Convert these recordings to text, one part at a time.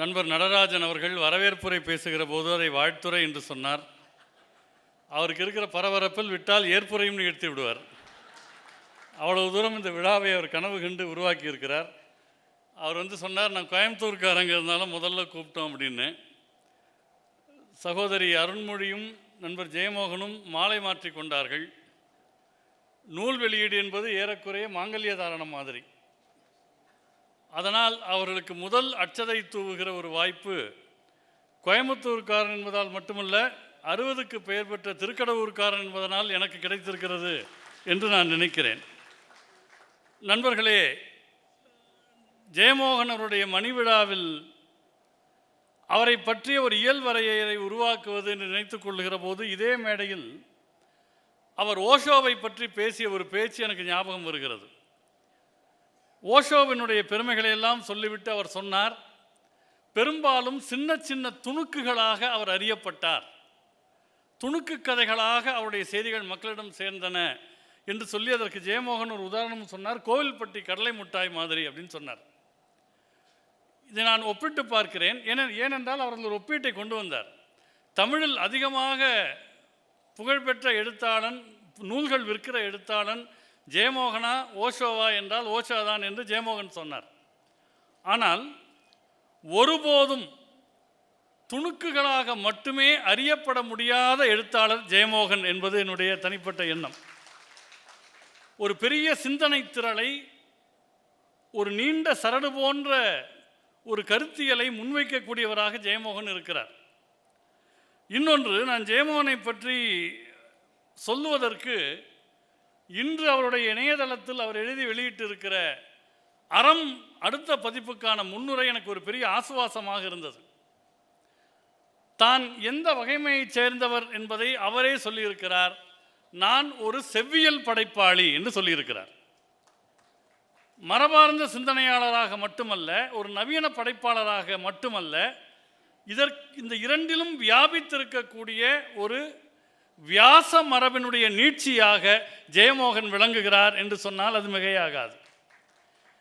நண்பர் நடராஜன் அவர்கள் வரவேற்புரை பேசுகிற போது அதை வாழ்த்துறை என்று சொன்னார். அவருக்கு இருக்கிற பரபரப்பில் விட்டால் ஏற்புரையும் நிகழ்த்தி விடுவார். அவ்வளவு தூரம் இந்த விழாவை அவர் கனவு கண்டு உருவாக்கி இருக்கிறார். அவர் வந்து சொன்னார் நான் கோயம்புத்தூர்காரங்க இருந்தாலும் முதல்ல கூப்பிட்டோம் அப்படின்னு. சகோதரி அருண்மொழியும் நண்பர் ஜெயமோகனும் மாலை மாற்றி கொண்டார்கள். நூல் வெளியீடு என்பது ஏறக்குறைய மாங்கல்ய தாரணம் மாதிரி. அதனால் அவர்களுக்கு முதல் அச்சதை தூவுகிற ஒரு வாய்ப்பு கோயம்புத்தூர்காரன் என்பதால் மட்டுமல்ல அறுபதுக்கு பெயர் பெற்ற திருக்கடவூர்காரன் என்பதனால் எனக்கு கிடைத்திருக்கிறது என்று நான் நினைக்கிறேன். நண்பர்களே ஜெயமோகன் அவருடைய மணி விழாவில் அவரை பற்றிய ஒரு இயல்வரையரை உருவாக்குவது என்று நினைத்துக் கொள்ளுகிற போது இதே மேடையில் அவர் ஓஷோவை பற்றி பேசிய ஒரு பேச்சு எனக்கு ஞாபகம் வருகிறது. ஓஷோவினுடைய பெருமைகளை எல்லாம் சொல்லிவிட்டு அவர் சொன்னார் பெரும்பாலும் சின்ன சின்ன துணுக்குகளாக அவர் அறியப்பட்டார். துணுக்கு கதைகளாக அவருடைய செய்திகள் மக்களிடம் சேர்ந்தன. என்று சொல்லி அதற்கு ஜெயமோகன் ஒரு உதாரணம் சொன்னார் கோவில்பட்டி கடலை முட்டாய் மாதிரி அப்படின்னு சொன்னார். இதை நான் ஒப்பிட்டு பார்க்கிறேன். ஏன ஏனென்றால் அவர் ஒரு ஒப்பீட்டை கொண்டு வந்தார். தமிழில் அதிகமாக புகழ்பெற்ற எழுத்தாளன் நூல்கள் விற்கிற எழுத்தாளன் ஜெயமோகனா ஓஷோவா என்றால் ஓஷோ தான் என்று ஜெயமோகன் சொன்னார். ஆனால் ஒருபோதும் துணுக்குகளாக மட்டுமே அறியப்பட முடியாத எழுத்தாளர் ஜெயமோகன் என்பது என்னுடைய தனிப்பட்ட எண்ணம். ஒரு பெரிய சிந்தனை திரளை ஒரு நீண்ட சரடு போன்ற ஒரு கருத்தியலை முன்வைக்கக்கூடியவராக ஜெயமோகன் இருக்கிறார். இன்னொன்று நான் ஜெயமோகனை பற்றி சொல்லுவதற்கு இன்று அவருடைய இணையதளத்தில் அவர் எழுதி வெளியிட்டிருக்கிற அறம் அடுத்த பதிப்புக்கான முன்னுரை எனக்கு ஒரு பெரிய ஆசுவாசமாக இருந்தது. தான் எந்த வகைமையைச் சேர்ந்தவர் என்பதை அவரே சொல்லியிருக்கிறார். நான் ஒரு செவ்வியல் படைப்பாளி என்று சொல்லியிருக்கிறார். மரபார்ந்த சிந்தனையாளராக மட்டுமல்ல ஒரு நவீன படைப்பாளராக மட்டுமல்ல இதற்கு இந்த இரண்டிலும் வியாபித்திருக்கக்கூடிய ஒரு வியாச மரபினுடைய நீட்சியாக ஜெயமோகன் விளங்குகிறார் என்று சொன்னால் அது மிகையாகாது.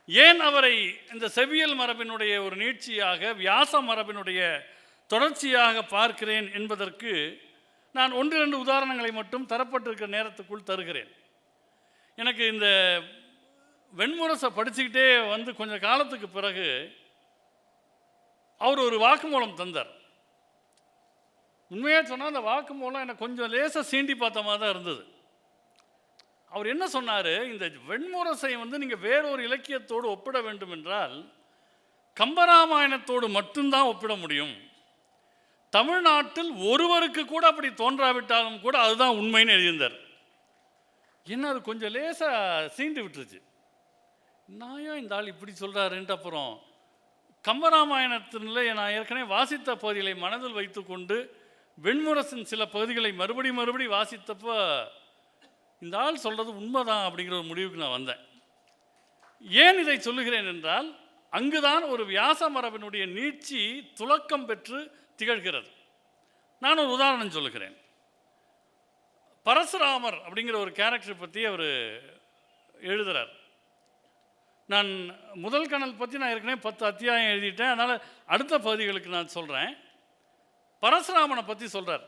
ஏன் அவரை இந்த செவியல் மரபினுடைய ஒரு நீட்சியாக வியாச மரபினுடைய தொடர்ச்சியாக பார்க்கிறேன் என்பதற்கு நான் ஒன்று ரெண்டு உதாரணங்களை மட்டும் தரப்பட்டிருக்கிற நேரத்துக்குள் தருகிறேன். எனக்கு இந்த வெண்முரசை படிச்சுக்கிட்டே வந்து கொஞ்ச காலத்துக்கு பிறகு அவர் ஒரு வாக்குமூலம் தந்தார். உண்மையாக சொன்னால் அந்த வாக்கு மூலம் எனக்கு கொஞ்சம் லேசாக சீண்டி பார்த்த மாதிரி தான் இருந்தது. அவர் என்ன சொன்னார்? இந்த வெண்முரசை வந்து நீங்கள் வேறொரு இலக்கியத்தோடு ஒப்பிட வேண்டும் என்றால் கம்பராமாயணத்தோடு மட்டும்தான் ஒப்பிட முடியும். தமிழ்நாட்டில் ஒருவருக்கு கூட அப்படி தோன்றாவிட்டாலும் கூட அதுதான் உண்மைன்னு எழுதியிருந்தார். என்ன அது கொஞ்சம் லேசாக சீண்டு விட்டுருச்சு. நான் ஏன் இந்த ஆள் இப்படி சொல்கிறாருன்ட்டு அப்புறம் கம்பராமாயணத்தினில் நான் ஏற்கனவே வாசித்த பகுதிகளை மனதில் வைத்துக்கொண்டு வெண்முரசின் சில பகுதிகளை மறுபடி மறுபடி வாசித்தப்போ இந்த ஆள் சொல்கிறது உண்மைதான் அப்படிங்கிற ஒரு முடிவுக்கு நான் வந்தேன். ஏன் இதை சொல்லுகிறேன் என்றால் அங்குதான் ஒரு வியாச மரபினுடைய நீட்சி துலக்கம் பெற்று திகழ்கிறது. நான் ஒரு உதாரணம் சொல்லுகிறேன். பரசுராமர் அப்படிங்கிற ஒரு கேரக்டரை பற்றி அவர் எழுதுகிறார் நான் முதல் கணல் பற்றி நான் ஏற்கனவே பத்து அத்தியாயம் எழுதிட்டேன். அதனால் அடுத்த பகுதிகளுக்கு நான் சொல்கிறேன் பரசுராமனை பற்றி சொல்கிறார்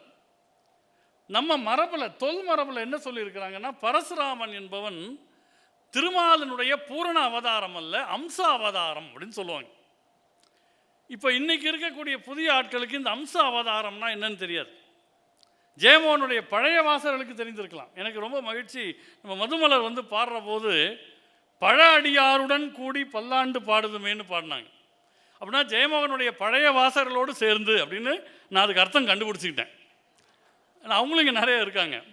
நம்ம மரபில் தொல் மரபில் என்ன சொல்லியிருக்கிறாங்கன்னா பரசுராமன் என்பவன் திருமாலனுடைய பூரண அவதாரம் அல்ல அம்ச அவதாரம் அப்படின்னு சொல்லுவாங்க. இப்போ இன்னைக்கு இருக்கக்கூடிய புதிய ஆட்களுக்கு இந்த அம்ச அவதாரம்னா என்னன்னு தெரியாது. ஜெயமோகனுடைய பழைய வாசகர்களுக்கு தெரிந்திருக்கலாம். எனக்கு ரொம்ப மகிழ்ச்சி நம்ம மதுமலர் வந்து பாடுற போது பழ அடியாருடன் கூடி பல்லாண்டு பாடுதுமேன்னு பாடினாங்க. அப்படின்னா ஜெயமோகனுடைய பழைய வாசகர்களோடு சேர்ந்து அப்படின்னு நான் அதுக்கு அர்த்தம் கண்டுபிடிச்சிக்கிட்டேன். அவங்களும் இங்கே நிறைய இருக்காங்க.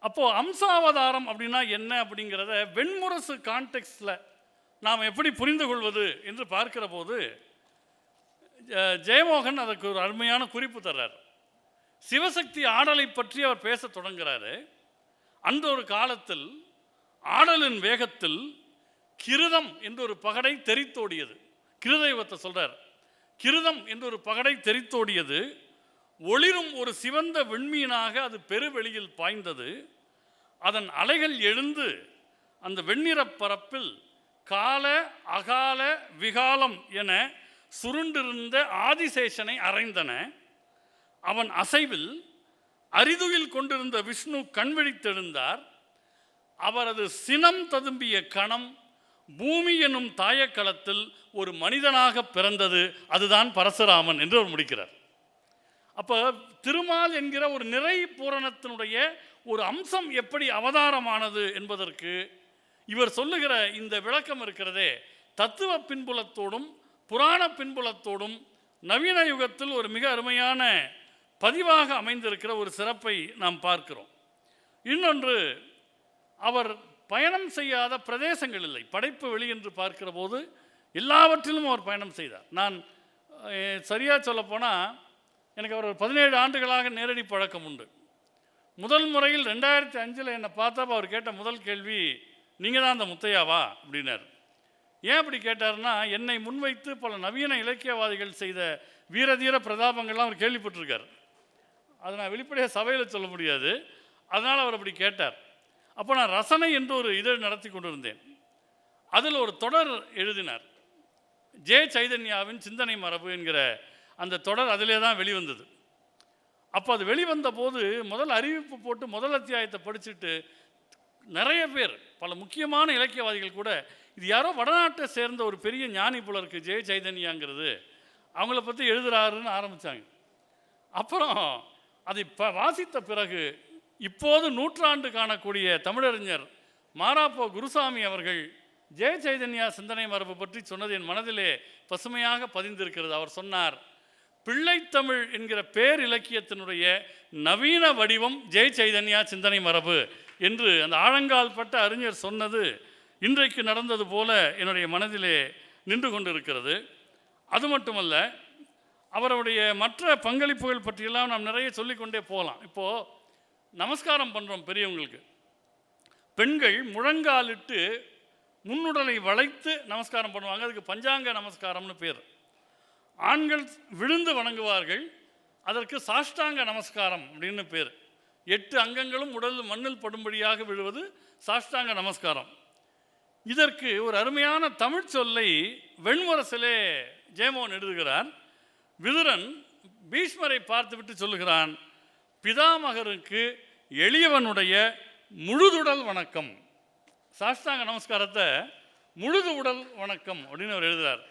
அப்போது அம்சாவதாரம் அப்படின்னா என்ன அப்படிங்கிறத வெண்முரசு கான்டெக்ஸ்டில் நாம் எப்படி புரிந்து கொள்வது என்று பார்க்கிற போது ஜெ- ஜெயமோகன் அதற்கு ஒரு அருமையான குறிப்பு தர்றார். சிவசக்தி ஆடலை பற்றி அவர் பேசத் தொடங்குகிறாரு அந்த ஒரு காலத்தில் ஆடலின் வேகத்தில் கிருதம் என்ற ஒரு பகடை தெரித்தோடியது. கிருதெய்வத்தை சொல்கிறார் கிருதம் என்றொரு பகடை தெரித்தோடியது. ஒளிரும் ஒரு சிவந்த வெண்மீனாக அது பெருவெளியில் பாய்ந்தது. அதன் அலைகள் எழுந்து அந்த வெண்ணிறப் பரப்பில் கால அகால விகாலம் என சுருண்டிருந்த ஆதிசேஷனை அறைந்தன அவன் அசைவில் அரிதுயில் கொண்டிருந்த விஷ்ணு கண்விழித்தெழுந்தார். அவரது சினம் ததும்பிய கணம் பூமி என்னும் தாயக்களத்தில் ஒரு மனிதனாக பிறந்தது அதுதான் பரசுராமன் என்று அவர் முடிக்கிறார். அப்போ திருமால் என்கிற ஒரு நிறை பூரணத்தினுடைய ஒரு அம்சம் எப்படி அவதாரமானது என்பதற்கு இவர் சொல்லுகிற இந்த விளக்கம் இருக்கிறதே தத்துவ பின்புலத்தோடும் புராண பின்புலத்தோடும் நவீன யுகத்தில் ஒரு மிக அருமையான பதிவாக அமைந்திருக்கிற ஒரு சிறப்பை நாம் பார்க்கிறோம். இன்னொன்று அவர் பயணம் செய்யாத பிரதேசங்கள் இல்லை. படைப்பு வெளி என்று பார்க்கிற போது எல்லாவற்றிலும் அவர் பயணம் செய்தார். நான் சரியாக சொல்லப்போனால் எனக்கு அவர் பதினேழு ஆண்டுகளாக நேரடி பழக்கம் உண்டு. முதல் முறையில் ரெண்டாயிரத்தி அஞ்சில் என்னை பார்த்தப்ப அவர் கேட்ட முதல் கேள்வி நீங்கள் தான் அந்த முத்தையாவா? அப்படின்னார். ஏன் அப்படி கேட்டார்னா என்னை முன்வைத்து பல நவீன இலக்கியவாதிகள் செய்த வீரதீர பிரதாபங்கள்லாம் அவர் கேள்விப்பட்டிருக்கார். அதை நான் வெளிப்படையாக சபையில் சொல்ல முடியாது. அதனால் அவர் அப்படி கேட்டார். அப்போ நான் ரசனை என்று ஒரு இதழ் நடத்தி கொண்டிருந்தேன். அதில் ஒரு தொடர் எழுதினார். ஜே சைதன்யாவின் சிந்தனை மரபு என்கிற அந்த தொடர் அதிலே தான் வெளிவந்தது. அப்போ அது வெளிவந்த போது முதல் அறிவிப்பு போட்டு முதல் அத்தியாயத்தை படிச்சுட்டு நிறைய பேர் பல முக்கியமான இலக்கியவாதிகள் கூட இது யாரோ வடநாட்டை சேர்ந்த ஒரு பெரிய ஞானி புலருக்கு ஜெய சைதன்யாங்கிறது. அவங்கள பற்றி எழுதுறாருன்னு ஆரம்பித்தாங்க அப்புறம் அதை ப வாசித்த பிறகு இப்போது நூற்றாண்டு காணக்கூடிய தமிழறிஞர் மாராப்போ குருசாமி அவர்கள் ஜெய சைதன்யா சிந்தனை மரபு பற்றி சொன்னது என் மனதிலே பசுமையாக பதிந்திருக்கிறது. அவர் சொன்னார் பிள்ளைத்தமிழ் என்கிற பேர் இலக்கியத்தினுடைய நவீன வடிவம் ஜெய சைதன்யா சிந்தனை மரபு என்று அந்த ஆழங்கால் பட்ட அறிஞர் சொன்னது இன்றைக்கு நடந்தது போல என்னுடைய மனதிலே நின்று கொண்டிருக்கிறது. அது மட்டுமல்ல அவருடைய மற்ற பங்களிப்புகள் பற்றியெல்லாம் நாம் நிறைய சொல்லிக்கொண்டே போகலாம். இப்போது நமஸ்காரம் பண்ணுறோம் பெரியவங்களுக்கு. பெண்கள் முழங்காலிட்டு முன்னுடலை வளைத்து நமஸ்காரம் பண்ணுவாங்க. அதுக்கு பஞ்சாங்க நமஸ்காரம்னு பேர். ஆண்கள் விழுந்து வணங்குவார்கள். அதற்கு சாஷ்டாங்க நமஸ்காரம் அப்படின்னு பேர். எட்டு அங்கங்களும் உடல் மண்ணில் படும்படியாக விழுவது சாஷ்டாங்க நமஸ்காரம். இதற்கு ஒரு அருமையான தமிழ் சொல்லை வெண்முரசிலே ஜெயமோகன் எழுதுகிறார். விதுரன் பீஷ்மரை பார்த்துவிட்டு சொல்லுகிறான் பிதாமகருக்கு எளியவனுடைய முழுதுடல் வணக்கம். சாஷ்டாங்க நமஸ்காரத்தை முழுது உடல் வணக்கம் அப்படின்னு அவர் எழுதுகிறார்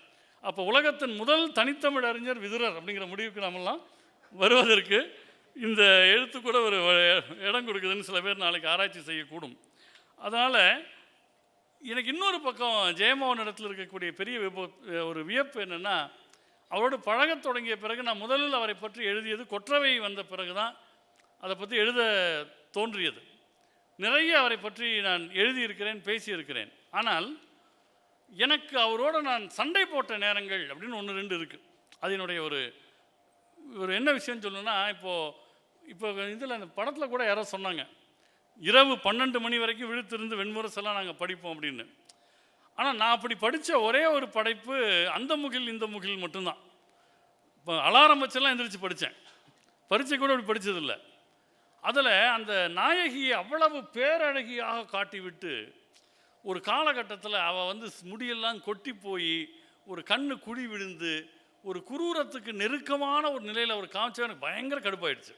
அப்போ உலகத்தின் முதல் தனித்தமிழ் அறிஞர் விதுரர் அப்படிங்கிற முடிவுக்கு நாமெல்லாம் வருவதற்கு இந்த எழுத்து கூட ஒரு இடம் கொடுக்குதுன்னு சில பேர் நாளைக்கு ஆராய்ச்சி செய்யக்கூடும். அதனால் எனக்கு இன்னொரு பக்கம் ஜெயமோகன் இடத்துல இருக்கக்கூடிய பெரிய விப ஒரு வியப்பு என்னென்னா அவரோடு பழகத் தொடங்கிய பிறகு நான் முதலில் அவரை பற்றி எழுதியது கொற்றவை வந்த பிறகு தான் அதை பற்றி எழுத தோன்றியது. நிறைய அவரை பற்றி நான் எழுதியிருக்கிறேன் பேசியிருக்கிறேன். ஆனால் எனக்கு அவரோடு நான் சண்டை போட்ட நேரங்கள் அப்படின்னு ஒன்று ரெண்டு இருக்குது அதனுடைய ஒரு ஒரு என்ன விஷயம்னு சொல்லணும்னா இப்போது இப்போ இதில் அந்த படத்தில் கூட யாரோ சொன்னாங்க இரவு பன்னெண்டு மணி வரைக்கும் விழுத்திருந்து வெண்முரசெல்லாம் நாங்கள் படிப்போம் அப்படின்னு. ஆனால் நான் அப்படி படித்த ஒரே ஒரு படைப்பு அந்த முகில் இந்த முகில் மட்டும்தான். இப்போ அலாரம் வச்செல்லாம் எந்திரிச்சு படித்தேன் பரீட்சை கூட அப்படி படித்ததில்லை அதில் அந்த நாயகியை அவ்வளவு பேரழகியாக காட்டிவிட்டு ஒரு காலகட்டத்தில் அவள் வந்து முடியெல்லாம் கொட்டி போய் ஒரு கண்ணு குழி விழுந்து ஒரு குரூரத்துக்கு நெருக்கமான ஒரு நிலையில் அவர் காமிச்சா எனக்கு பயங்கர கடுப்பாயிடுச்சு.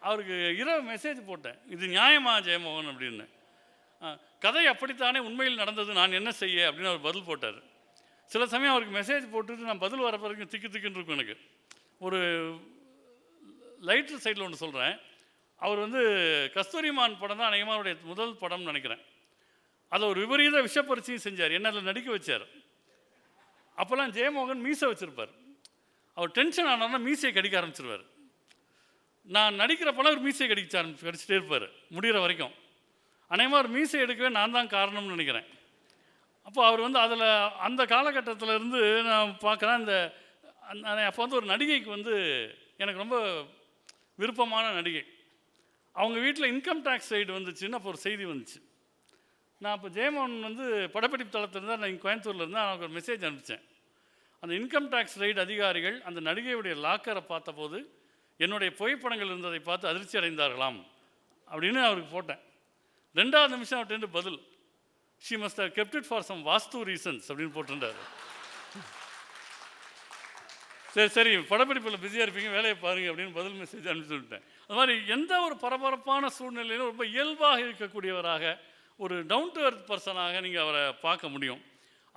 அவருக்கு இரவு மெசேஜ் போட்டேன். இது நியாயமா ஜெயமோகன்? அப்படின்னு. கதை அப்படித்தானே உண்மையில் நடந்தது நான் என்ன செய்ய? அப்படின்னு அவர் பதில் போட்டார். சில சமயம் அவருக்கு மெசேஜ் போட்டுட்டு நான் பதில் வர வரைக்கும் திக்கு திக்குன்னு இருக்கும் எனக்கு. ஒரு லைட்ரு சைடில் ஒன்று சொல்கிறேன் அவர் வந்து கஸ்தூரிமான் படம் தான் அநேகமானுடைய அவருடைய முதல் படம்னு நினைக்கிறேன். அதில் ஒரு விபரீத விஷப்பரிச்சையும் செஞ்சார். என்ன அதில் நடிக்க வச்சார்? அப்போல்லாம் ஜெயமோகன் மீசை வச்சுருப்பார். அவர் டென்ஷன் ஆனார்னா மீசையை கடிக்க ஆரம்பிச்சிருவார். நான் நடிக்கிறப்பெல்லாம் ஒரு மீசையை கடிக்க ஆரம்பிச்சு கடிச்சிட்டே இருப்பார் முடிகிற வரைக்கும். அநேகமாக ஒரு மீசை எடுக்கவே நான் தான் காரணம்னு நினைக்கிறேன். அப்போ அவர் வந்து அதில் அந்த காலகட்டத்தில் இருந்து நான் பார்க்குறேன் இந்த அப்போ வந்து ஒரு நடிகைக்கு வந்து எனக்கு ரொம்ப விருப்பமான நடிகை. அவங்க வீட்டில் இன்கம் டேக்ஸ் சைடு வந்துச்சுன்னு அப்போ ஒரு செய்தி வந்துச்சு. நான் அப்போ ஜெயமோகன் வந்து படப்பிடிப்பு தளத்தில் இருந்தால் நான் இங்கே கோயம்புத்தூரில் இருந்தால் அவனுக்கு ஒரு மெசேஜ் அனுப்பிச்சேன். அந்த இன்கம் டேக்ஸ் ரைடு அதிகாரிகள் அந்த நடிகையுடைய லாக்கரை பார்த்தபோது என்னுடைய புகைப்படங்கள் இருந்ததை பார்த்து அதிர்ச்சி அடைந்தார்களாம் அப்படின்னு அவருக்கு போட்டேன். ரெண்டாவது நிமிஷம் அவர்கிட்ட பதில். She must have kept it for some vastu reasons அப்படின்னு போட்டிருந்தாரு. சரி சரி படப்பிடிப்பில் பிஸியாக இருப்பீங்க வேலையை பாருங்க அப்படின்னு பதில் மெசேஜ் அனுப்பிச்சு விட்டேன் அது மாதிரி எந்த ஒரு பரபரப்பான சூழ்நிலையிலும் ரொம்ப இயல்பாக இருக்கக்கூடியவராக ஒரு டவுன் டு எர்த் பர்சனாக நீங்கள் அவரை பார்க்க முடியும்.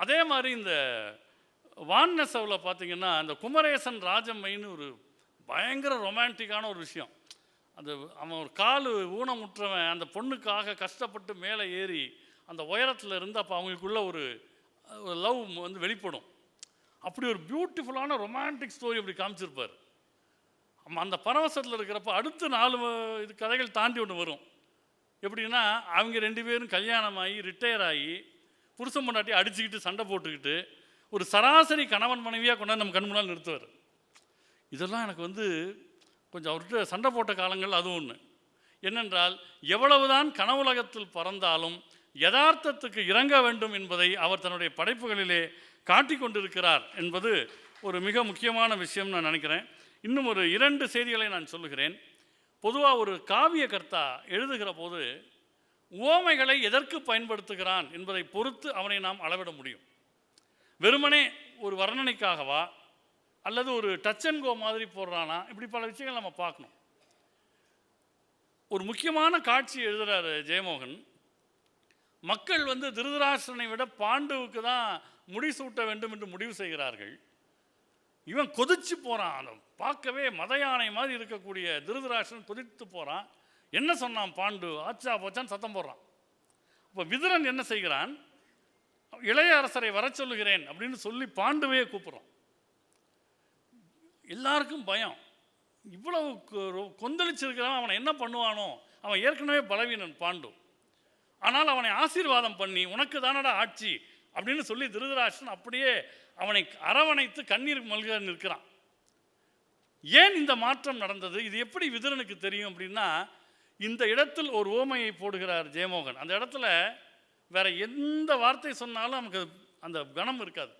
அதே மாதிரி இந்த வான்னசவில் பார்த்தீங்கன்னா அந்த குமரேசன் ராஜம்மைன்னு ஒரு பயங்கர ரொமான்டிக்கான ஒரு விஷயம். அந்த அவன் ஒரு கால் ஊனமுற்றவன் அந்த பொண்ணுக்காக கஷ்டப்பட்டு மேலே ஏறி அந்த உயரத்தில் இருந்து அப்போ அவங்களுக்குள்ள ஒரு லவ் வந்து வெளிப்படும். அப்படி ஒரு பியூட்டிஃபுல்லான ரொமான்டிக் ஸ்டோரி அப்படி காமிச்சிருப்பார். அந்த பரவசத்தில் இருக்கிறப்ப அடுத்த நாலு இது கதைகள் தாண்டி ஒன்று வரும். எப்படின்னா அவங்க ரெண்டு பேரும் கல்யாணம் ஆகி ரிட்டையர் ஆகி புருஷன் பொண்டாட்டி அடிச்சுக்கிட்டு சண்டை போட்டுக்கிட்டு ஒரு சராசரி கணவன் மனைவியாக கொண்டாந்து நம்ம கண் முன்னால் நிறுத்துவார். இதெல்லாம் எனக்கு வந்து கொஞ்சம் அவர்கிட்ட சண்டை போட்ட காலங்கள் அது ஒன்று என்னென்றால் எவ்வளவுதான் கனவுலகத்தில் பறந்தாலும் யதார்த்தத்துக்கு இறங்க வேண்டும் என்பதை அவர் தன்னுடைய படைப்புகளிலே காட்டிக்கொண்டிருக்கிறார் என்பது ஒரு மிக முக்கியமான விஷயம் நான் நினைக்கிறேன். இன்னும் ஒரு இரண்டு செய்திகளை நான் சொல்லுகிறேன். பொதுவாக ஒரு காவிய கர்த்தா எழுதுகிற போது உவமைகளை எதற்கு பயன்படுத்துகிறான் என்பதை பொறுத்து அவனை நாம் அளவிட முடியும். வெறுமனே ஒரு வர்ணனைக்காகவா அல்லது ஒரு டச் அண்ட் கோ மாதிரி போடுறானா இப்படி பல விஷயங்கள் நம்ம பார்க்கணும். ஒரு முக்கியமான காட்சி எழுதுகிறார் ஜெயமோகன். மக்கள் வந்து திருதராஷ்டிரனை விட பாண்டுவுக்கு தான் முடிசூட்ட வேண்டும் என்று முடிவு செய்கிறார்கள். இவன் கொதிச்சு போகிறான் அதை பார்க்கவே மத யானை மாதிரி இருக்கக்கூடிய திருதராஷன் கொதித்து போகிறான் என்ன சொன்னான் பாண்டு? ஆச்சா போச்சான்னு சத்தம் போடுறான். இப்போ விதுரன் என்ன செய்கிறான்? இளைய அரசரை வரச் சொல்லுகிறேன் அப்படின்னு சொல்லி பாண்டுவையே கூப்பிட்றான். எல்லாருக்கும் பயம். இவ்வளவு கொ- அவனை என்ன பண்ணுவானோ? அவன் ஏற்கனவே பலவீனன் பாண்டு. ஆனால் அவனை ஆசீர்வாதம் பண்ணி உனக்கு தானடா ஆட்சி? அப்படின்னு சொல்லி திருதராஷ்டிரன் அப்படியே அவனை அரவணைத்து கண்ணீர் மல்க நிற்கிறான். ஏன் இந்த மாற்றம் நடந்தது? இது எப்படி விதுரனுக்கு தெரியும் அப்படின்னா இந்த இடத்தில் ஒரு ஓமையை போடுகிறார் ஜெயமோகன். அந்த இடத்துல வேற எந்த வார்த்தை சொன்னாலும் நமக்கு அந்த கணம் இருக்காது.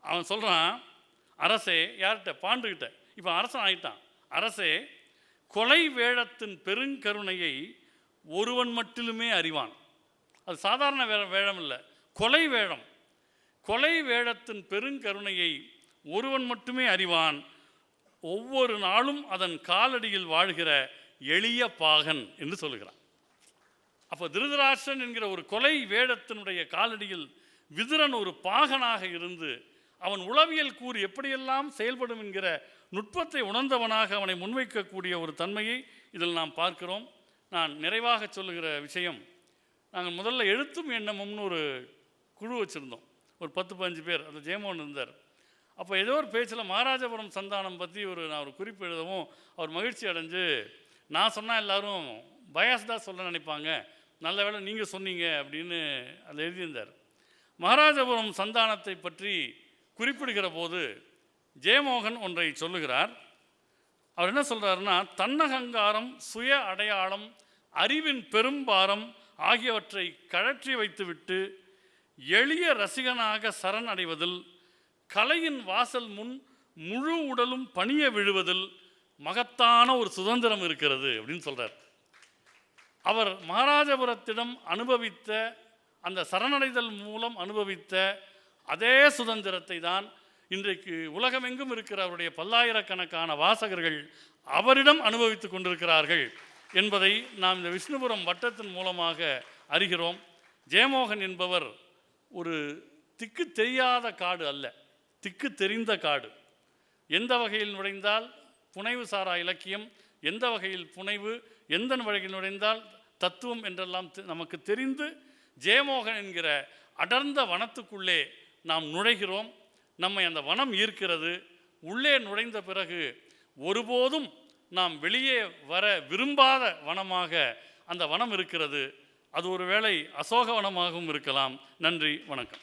அவன் சொல்கிறான் அரசே யார்கிட்ட? பாண்டுகிட்ட. இப்போ அரசன் ஆயிட்டான். அரசே கொலை வேழத்தின் பெருங்கருணையை ஒருவன் மட்டிலுமே அறிவான். அது சாதாரண வே வேழம் இல்லை. கொலை வேடம். கொலை வேழத்தின் பெருங்கருணையை ஒருவன் மட்டுமே அறிவான். ஒவ்வொரு நாளும் அதன் காலடியில் வாழ்கிற எளிய பாகன் என்று சொல்லுகிறான். அப்போ திருதராஷ்டன் என்கிற ஒரு கொலை வேடத்தினுடைய காலடியில் விதுரன் ஒரு பாகனாக இருந்து அவன் உளவியல் கூறு எப்படியெல்லாம் செயல்படும் என்கிற நுட்பத்தை உணர்ந்தவனாக அவனை முன்வைக்கக்கூடிய ஒரு தன்மையை இதில் நாம் பார்க்கிறோம். நான் நிறைவாக சொல்லுகிற விஷயம் நாங்கள் முதல்ல எழுத்தும் எண்ணமும்னு ஒரு குழு வச்சுருந்தோம். ஒரு பத்து பதினஞ்சு பேர். அந்த ஜெயமோகன் இருந்தார். அப்போ ஏதோ ஒரு பேச்சில் மகாராஜபுரம் சந்தானம் பற்றி ஒரு நான் ஒரு குறிப்பு எழுதவும் அவர் மகிழ்ச்சி அடைஞ்சு நான் சொன்னால் எல்லோரும் பயாஸ்டாக சொல்ல நினைப்பாங்க. நல்ல வேளை நீங்கள் சொன்னீங்க அப்படின்னு அதை எழுதியிருந்தார். மகாராஜபுரம் சந்தானத்தை பற்றி குறிப்பிடுகிற போது ஜெயமோகன் ஒன்றை சொல்லுகிறார். அவர் என்ன சொல்கிறாருன்னா தன்னகங்காரம் சுய அடையாளம் அறிவின் பெரும்பாரம் ஆகியவற்றை கழற்றி வைத்துவிட்டு எளிய ரசிகனாக சரண் அடைவதில் கலையின் வாசல் முன் முழு உடலும் பணிய விழுவதில் மகத்தான ஒரு சுதந்திரம் இருக்கிறது அப்படின்னு சொல்கிறார் அவர் மகாராஜபுரத்திடம் அனுபவித்த அந்த சரணடைதல் மூலம் அனுபவித்த அதே சுதந்திரத்தை தான் இன்றைக்கு உலகமெங்கும் இருக்கிற அவருடைய பல்லாயிரக்கணக்கான வாசகர்கள் அவரிடம் அனுபவித்துக் கொண்டிருக்கிறார்கள் என்பதை நாம் இந்த விஷ்ணுபுரம் வட்டத்தின் மூலமாக அறிகிறோம். ஜெயமோகன் என்பவர் ஒரு திக்கு தெரியாத காடு அல்ல திக்கு தெரிந்த காடு. எந்த வகையில் நுழைந்தால் புனைவு சாரா இலக்கியம் எந்த வகையில் புனைவு எந்த வகையில் நுழைந்தால் தத்துவம் என்றெல்லாம் தெ- நமக்கு தெரிந்து ஜெயமோகன் என்கிற அடர்ந்த வனத்துக்குள்ளே நாம் நுழைகிறோம். நம்மை அந்த வனம் ஈர்க்கிறது. உள்ளே நுழைந்த பிறகு ஒருபோதும் நாம் வெளியே வர விரும்பாத வனமாக அந்த வனம் இருக்கிறது. அது ஒருவேளை அசோகவனமாகவும் இருக்கலாம். நன்றி வணக்கம்.